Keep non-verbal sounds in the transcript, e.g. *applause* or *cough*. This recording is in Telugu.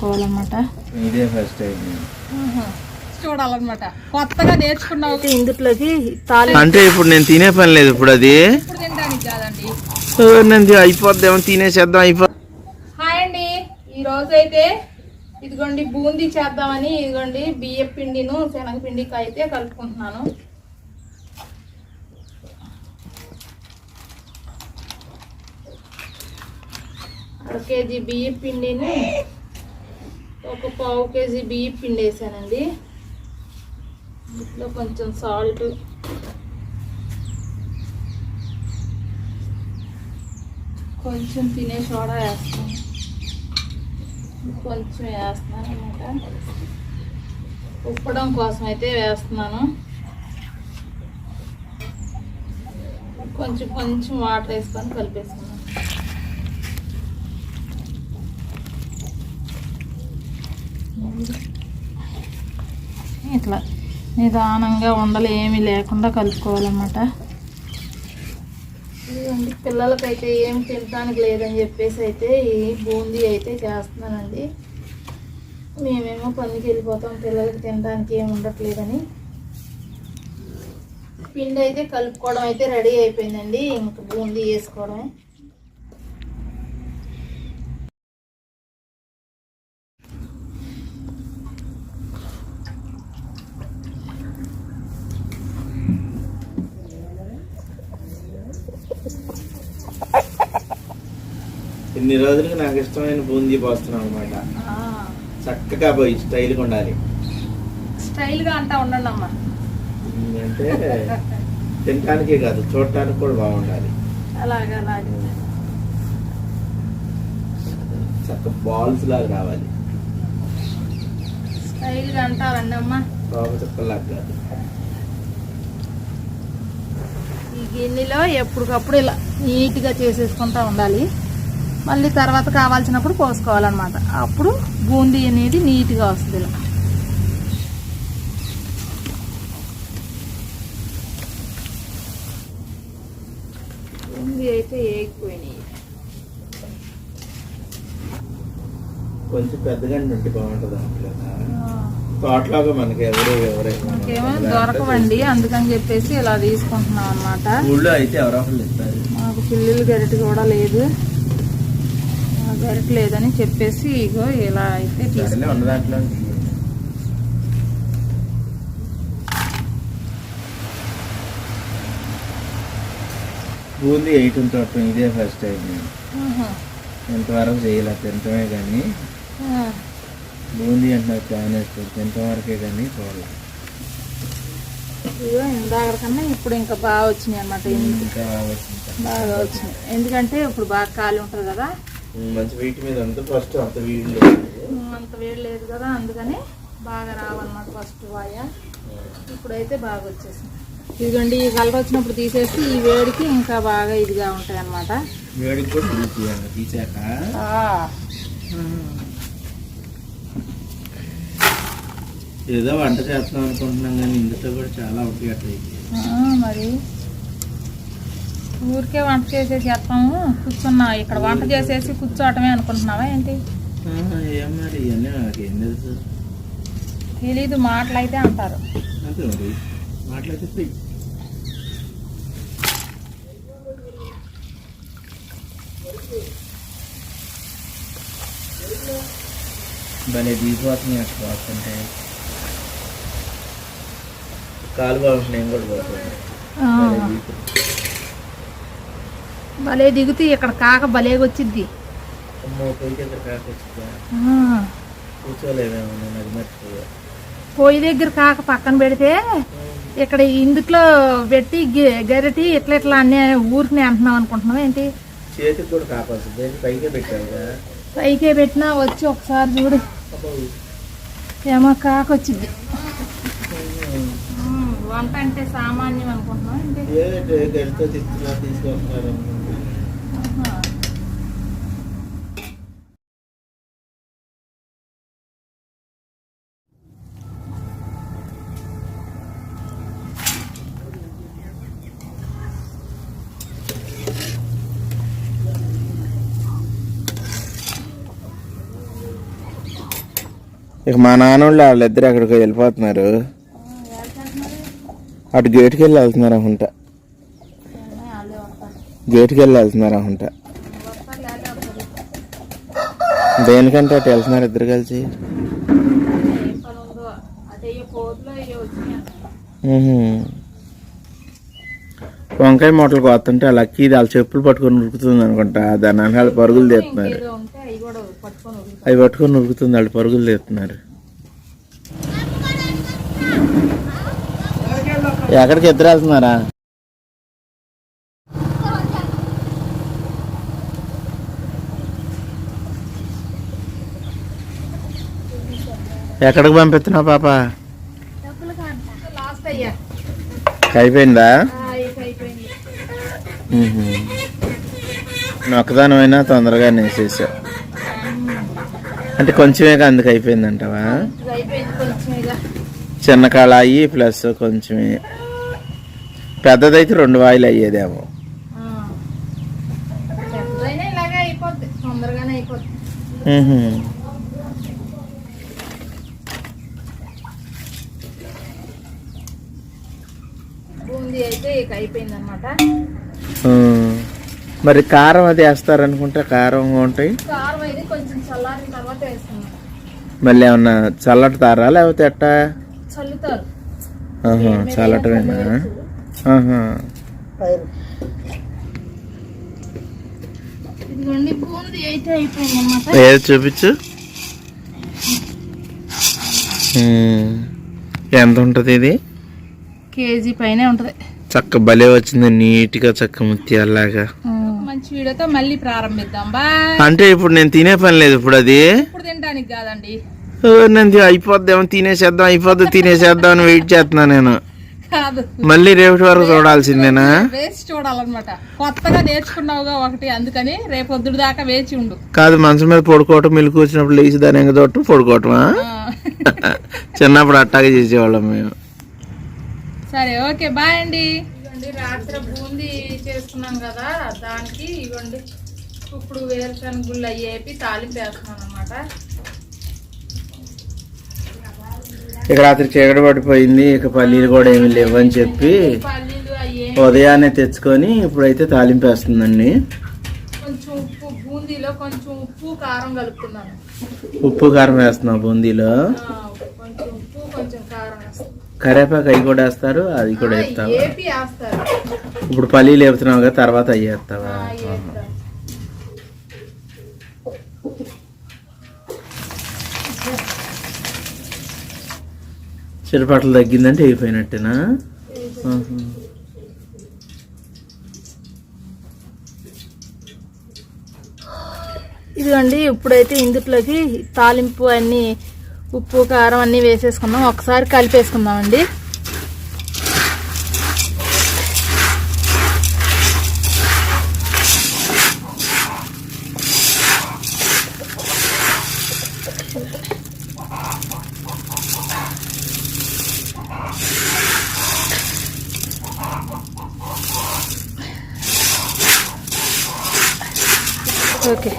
కలుపుకోవాలన్నమాట ఇదే ఫస్ట్ టైం చూడాలన్నమాట. కొత్తగా నేర్చుకున్నావు. ఇందులోకి తాలి అంటే ఇప్పుడు నేను తినే పని లేదు ఇప్పుడు అది. ఇప్పుడు తినడానికి కాదండి. నేను అయిపోద్దామో తినేసేద్దాం అయిపో హాయ్ అండి. ఈ రోజు అయితే ఇదిగోండి బూందీ చేద్దామని ఇదిగోండి బియ్య పిండిను శనగపిండికి అయితే కలుపుకుంటున్నాను. అర కేజీ బియ్య పిండిని ఒక పావు కేజీ బియ్య పిండి వేసానండి ఇంట్లో కొంచెం సాల్ట్. కొంచెం తినే సోడా వేస్తాను. కొంచెం వేస్తున్నాను అనమాట ఉప్పడం కోసం అయితే వేస్తున్నాను. కొంచెం కొంచెం వాటర్ వేసుకొని కలిపేసుకున్నాను ఇట్లా నిదానంగా ఉండలు ఏమీ లేకుండా కలుపుకోవాలన్నమాట. ఇదిగోండి పిల్లలకైతే ఏం తినడానికి లేదని చెప్పేసి అయితే ఈ బూందీ అయితే చేస్తున్నానండి. మేమేమో పనికి వెళ్ళిపోతాం పిల్లలకి తినడానికి ఏమి ఉండట్లేదని. పిండి అయితే కలుపుకోవడం అయితే రెడీ అయిపోయిందండి ఇంక బూందీ వేసుకోవడమే. ఇన్ని రోజులకి నాకు ఇష్టమైన బూందీ పోస్తున్నాం అనమాట చక్కగా పోయి స్టైల్గా ఉండాలి. స్టైల్గా అంటా ఉండండి అమ్మ అంటే తినటానికే కాదు చూడటానికి కూడా బాగుండాలి. అలాగే అలాగే. చక్క బాల్స్ లాగా రావాలి. స్టైల్గా అంటారండి అమ్మ బాబు చుక్కలాగా కాదు. గిన్నెలో ఎప్పటికప్పుడు ఇలా నీట్గా చేసేసుకుంటా ఉండాలి. మళ్ళీ తర్వాత కావాల్సినప్పుడు పోసుకోవాలన్నమాట. అప్పుడు బూందీ అనేది నీట్గా వస్తుంది ఇలా. బూందీ అయితే ఏగిపోయినాయి. కొంచెం పెద్దగా ఉంటే బాగుంటుంది అనుకుంటా తోటలాగా మనకి ఎవరు ఎవరు మాకేమో దొరకవండి అందుకని చెప్పేసి ఇలా తీసుకుంటున్నాం అనమాట ఊళ్ళో అయితే ఎవరో ఇస్తారు మాకు పిల్లలు గరిటె కూడా లేదు. గరిటె లేదని చెప్పేసి ఇగో ఇలా అయితే తీసుకున్నాం. బూందీ వేయటం చూడటం ఇదే ఫస్ట్ టైం నేను. ఇంతవరకు చేయలే తింటమే కానీ. ఆ. బూందీ అంటే ప్లాన్ వేస్తుంది తింటవరకే కానీ చూడాలి ఇగో ఇందాక కన్నా ఇప్పుడు ఇంకా బాగా వచ్చినాయి అనమాట బాగా వచ్చినాయి. ఎందుకంటే ఇప్పుడు బాగా ఖాళీ ఉంటుంది కదా. మంచి వీటి మీద అంత ఫస్ట్ అంత ఉమ్, అంత వేడి లేదు కదా అందుకని బాగా రావన్నమాట ఫస్ట్ వాయ. ఇప్పుడైతే బాగా వచ్చేసింది. ఇదిగోండి ఈ కలర్ వచ్చినప్పుడు తీసేసి ఈ వేడికి ఇంకా బాగా ఇదిగా ఉంటాయి అన్నమాట వేడికి కూడా తీసాక. ఏదో వంట చేస్తున్నాం అనుకుంటున్నాం కానీ ఇందులో కూడా చాలా ఉపయోగం ఆ, మరి ఊరికే వంట చేసేసి చేస్తాము. కూర్చున్నా ఇక్కడ వంట చేసేసి కూర్చోవటమే అనుకుంటున్నావా ఏంటి? ఏం మరి ఇవన్నీ నాకు తెలుసు. తెలీదు మాటలు అయితే అంటారు. అంతే మరి భలే దిగిపోతున్నాయి అక్కడ నేను కూడా పోతుంది భలే దిగుతూ ఇక్కడ కాక భలేగా వచ్చిద్ది. అమ్మో పోయి దగ్గర పొయ్యి కాక పక్కన పెడితే ఇక్కడ ఇందుట్లో పెట్టి గరిటి ఇట్లా ఇట్లా అన్నీ ఊరికి అంటున్నాం అనుకుంటున్నావు ఏంటి? చేతికి కూడా కాపాల్సింది దేనికి పైకే పైకే పెట్టినా వచ్చి ఒకసారి చూడు. ఏమో కాక వచ్చింది వంట అంటే సామాన్యం గడితో తీసుకున్నా ఆహా. ఇక మా నాన్న వాళ్ళు వాళ్ళిద్దరు అక్కడికి వెళ్ళిపోతున్నారు అటు గేట్కి వెళ్ళి వెళ్తున్నారు అనుకుంటా గేట్కి వెళ్ళి వెళ్తున్నారు అనుకుంటా. దేనికంటే అటు వెళ్తున్నారు ఇద్దరు కలిసి. వంకాయ మూటలు కొత్తంటే ఆ లక్కీ వాళ్ళ చెప్పులు పట్టుకొని ఉరుకుతుంది అనుకుంటా దాని వెనకాల పరుగులు తీస్తున్నారు. అవి పట్టుకొని ఉరుకుతుంది వాళ్ళు పరుగులు తీస్తున్నారు ఎక్కడికి ఇద్దరు వెళ్తున్నారా ఎక్కడికి పంపిస్తున్నావు పాప? అయిపోయిందా? నొక్కదానం అయినా ఒక్కదానమైనా తొందరగా నేసేసావు అంటే కొంచెమే అందుకు అయిపోయిందంటావా ఇక అయిపోయింది కొంచెం ఇక చిన్న కళాయి ప్లస్ కొంచెమే పెద్దదైతే రెండు వాయిలు అయ్యేదేమో. మరి కారం అది వేస్తారనుకుంటే కారం ఉంటాయి కొంచెం మళ్ళీ ఏమన్నా చల్లటారా లేకపోతే ఎట్టా? చల్లుతారు. ఆహా, చల్లటమేనా ఏది చూపించు. ఎంత ఉంటుంది ఇది? కేజీ పైనే ఉంటది. చక్క భలే వచ్చింది నీట్గా చక్క ముత్యాలాగా మంచి వీడియోతో మళ్ళీ ప్రారంభిద్దాం. బాయ్. అంటే ఇప్పుడు నేను తినే పని లేదు ఇప్పుడు అది. ఇప్పుడు తినడానికి కాదండి. నేను అయిపోద్దేమో తినేసేద్దాం అయిపోద్ది తినేసేద్దాం అని వెయిట్ చేస్తున్నా నేను. కాదు. మళ్ళీ రేపటి వరకు చూడాల్సిందేనా? వేసి చూడాలన్నమాట. కొత్తగా నేర్చుకున్నావుగా ఒకటి అందుకని రేపొద్దుడు దాకా వేచి ఉండు. కాదు మంచం మీద పడుకోవటం మెలకు వచ్చినప్పుడు లేచి దాని ఎంగ చూడటం పడుకోవటమా. *laughs* చిన్నప్పుడు అట్టాగే చేసేవాళ్ళం మేము. సరే ఓకే బాయ్ అండి. రాత్రి బూందీ చేసుకున్నాం కదా దానికి ఇవ్వండి. ఇప్పుడు వేరుశనగ గుళ్ళు అయ్యేపి తాలింపు వేస్తున్నాను అనమాట ఇక రాత్రి చీకటి పడిపోయింది ఇక పల్లీలు కూడా ఏమి లేవని చెప్పి ఉదయాన్నే తెచ్చుకొని ఇప్పుడైతే తాలింపు వేస్తుందండి ఉప్పు బూందీలో కొంచెం ఉప్పు కారం కలుపుతున్నాను. ఉప్పు కారం వేస్తున్నాం బూందీలో? కరేపాకు అవి కూడా వేస్తారు అది కూడా వేస్తావా? ఇప్పుడు పల్లీలు వేపుతున్నావు కదా తర్వాత అవి వేస్తావా? చిరపాట్లు తగ్గిందంటే అయిపోయినట్టేనా? ఇదిగండి ఇదిగోండి ఇప్పుడైతే ఇందుట్లోకి తాలింపు అన్నీ ఉప్పు కారం అన్నీ వేసేసుకున్నాం ఒకసారి కలిపేసుకుందామండి. ఓకే